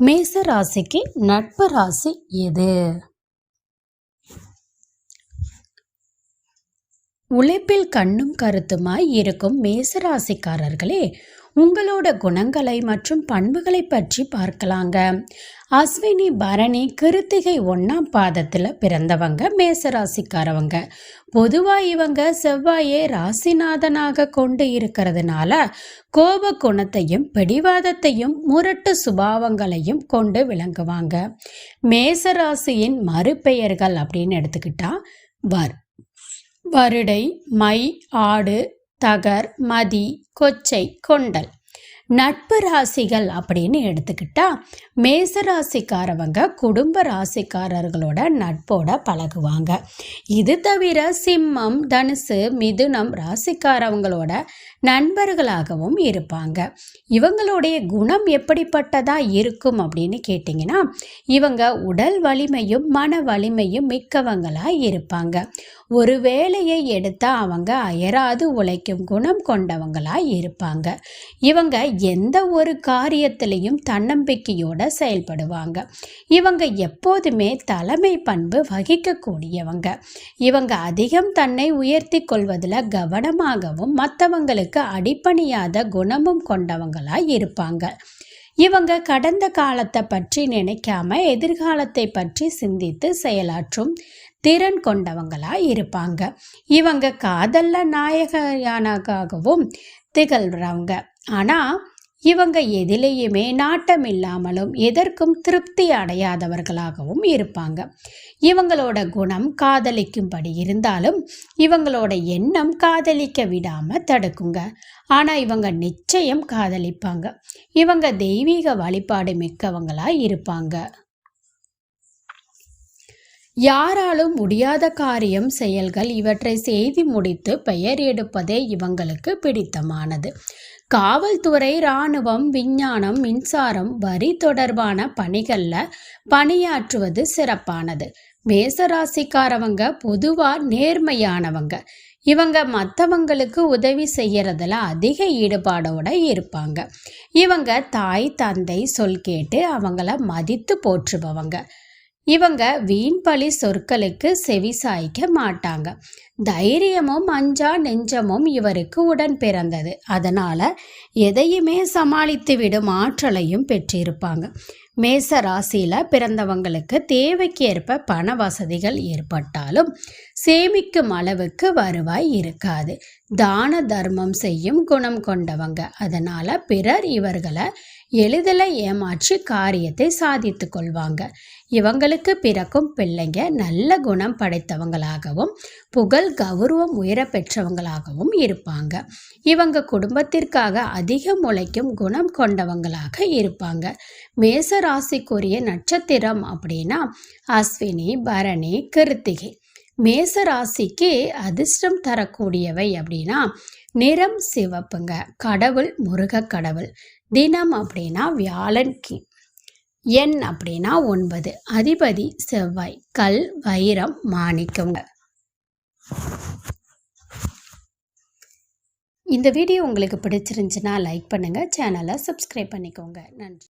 மேச ராசிக்கு நட்பு ராசி எது? உழைப்பில் கண்ணும் கருத்துமாய் இருக்கும் மேசராசிக்காரர்களே உங்களோட குணங்களை மற்றும் பண்புகளை பற்றி பார்க்கலாங்க. அஸ்வினி பரணி கிருத்திகை ஒன்றாம் பாதத்தில் பிறந்தவங்க மேசராசிக்காரவங்க. பொதுவாக இவங்க செவ்வாயே ராசிநாதனாக கொண்டு இருக்கிறதுனால கோப குணத்தையும் பிடிவாதத்தையும் முரட்டு சுபாவங்களையும் கொண்டு விளங்குவாங்க. மேசராசியின் மறுபெயர்கள் அப்படின்னு எடுத்துக்கிட்டா வர். வருடை மை ஆடு தகர் மதி கொச்சை கொண்டல். நட்பு ராசிகள் அப்படின்னு எடுத்துக்கிட்டா மேச ராசிக்காரவங்க குடும்ப ராசிக்காரர்களோட நட்போட பழகுவாங்க. இது தவிர சிம்மம் தனுசு மிதுனம் ராசிக்காரவங்களோட நண்பர்களாகவும் இருப்பாங்க. இவங்களுடைய குணம் எப்படிப்பட்டதா இருக்கும் அப்படின்னு கேட்டிங்கன்னா இவங்க உடல் வலிமையும் மன வலிமையும் மிக்கவங்களா இருப்பாங்க. ஒரு வேலையை எடுத்தால் அவங்க அயராது உழைக்கும் குணம் கொண்டவங்களா இருப்பாங்க. இவங்க எந்த ஒரு காரியத்திலையும் தன்னம்பிக்கையோட செயல்படுவாங்க. இவங்க எப்போதுமே தலைமை பண்பு வகிக்கக்கூடியவங்க. இவங்க அதிகம் தன்னை உயர்த்தி கொள்வதில் கவனமாகவும் மற்றவங்களுக்கு அடிப்பணியாத குணமும் கொண்டவங்களாக இருப்பாங்க. இவங்க கடந்த காலத்தை பற்றி நினைக்காம எதிர்காலத்தை பற்றி சிந்தித்து செயலாற்றும் திறன் கொண்டவங்களா இருப்பாங்க. இவங்க காதல்ல நாயகயானகாகவும் திகழ்கிறவங்க ஆனால் இவங்க எதிலேயுமே நாட்டம் இல்லாமலும் எதற்கும் திருப்தி அடையாதவர்களாகவும் இருப்பாங்க. இவங்களோட குணம் காதலிக்கும்படி இருந்தாலும் இவங்களோட எண்ணம் காதலிக்க விடாமல் தடுக்குங்க. ஆனால் இவங்க நிச்சயம் காதலிப்பாங்க. இவங்க தெய்வீக வழிபாடு மிக்கவங்களாக இருப்பாங்க. யாராலும் முடியாத காரியம் செயல்கள் இவற்றை செய்து முடித்து பெயர் எடுப்பதே இவங்களுக்கு பிடித்தமானது. காவல்துறை இராணுவம் விஞ்ஞானம் மின்சாரம் வரி தொடர்பான பணிகளில் பணியாற்றுவது சிறப்பானது. மேசராசிக்காரவங்க பொதுவாக நேர்மையானவங்க. இவங்க மற்றவங்களுக்கு உதவி செய்யறதுல அதிக ஈடுபாடோட இருப்பாங்க. இவங்க தாய் தந்தை சொல் கேட்டு அவங்கள மதித்து போற்றுபவங்க. இவங்க வீண்பழி சொற்களுக்கு செவி சாய்க்க மாட்டாங்க. தைரியமும் அஞ்சா நெஞ்சமும் இவருக்கு உடன் பிறந்தது. அதனால எதையுமே சமாளித்து விடும் ஆற்றலையும் பெற்றிருப்பாங்க. மேச ராசியில பிறந்தவங்களுக்கு தேவைக்கு ஏற்ப பண வசதிகள் ஏற்பட்டாலும் சேமிக்கும் அளவுக்கு வருவாய் இருக்காது. தான தர்மம் செய்யும் குணம் கொண்டவங்க. அதனால பிறர் இவர்களை எளிதில் ஏமாற்றி காரியத்தை சாதித்து கொள்வாங்க. இவங்களுக்கு பிறக்கும் பிள்ளைங்க நல்ல குணம் படைத்தவங்களாகவும் புகழ் கௌரவம் உயர பெற்றவங்களாகவும் இருப்பாங்க. இவங்க குடும்பத்திற்காக அதிகம் உழைக்கும் குணம் கொண்டவங்களாக இருப்பாங்க. மேச ராசிக்குரிய நட்சத்திரம் அப்படின்னா அஸ்வினி பரணி கிருத்திகை. மேச ராசிக்கு அதிர்ஷ்டம் தரக்கூடியவை அப்படின்னா நிறம் சிவப்புங்க. கடவுள் முருக கடவுள். தினம் அப்படின்னா வியாழன் கி எண் அப்படின்னா ஒன்பது. அதிபதி செவ்வாய் கல் வைரம் மாணிக்கங்க. இந்த வீடியோ உங்களுக்கு பிடிச்சிருந்துச்சுன்னா லைக் பண்ணுங்கள் சேனலை சப்ஸ்கிரைப் பண்ணிக்கோங்க. நன்றி.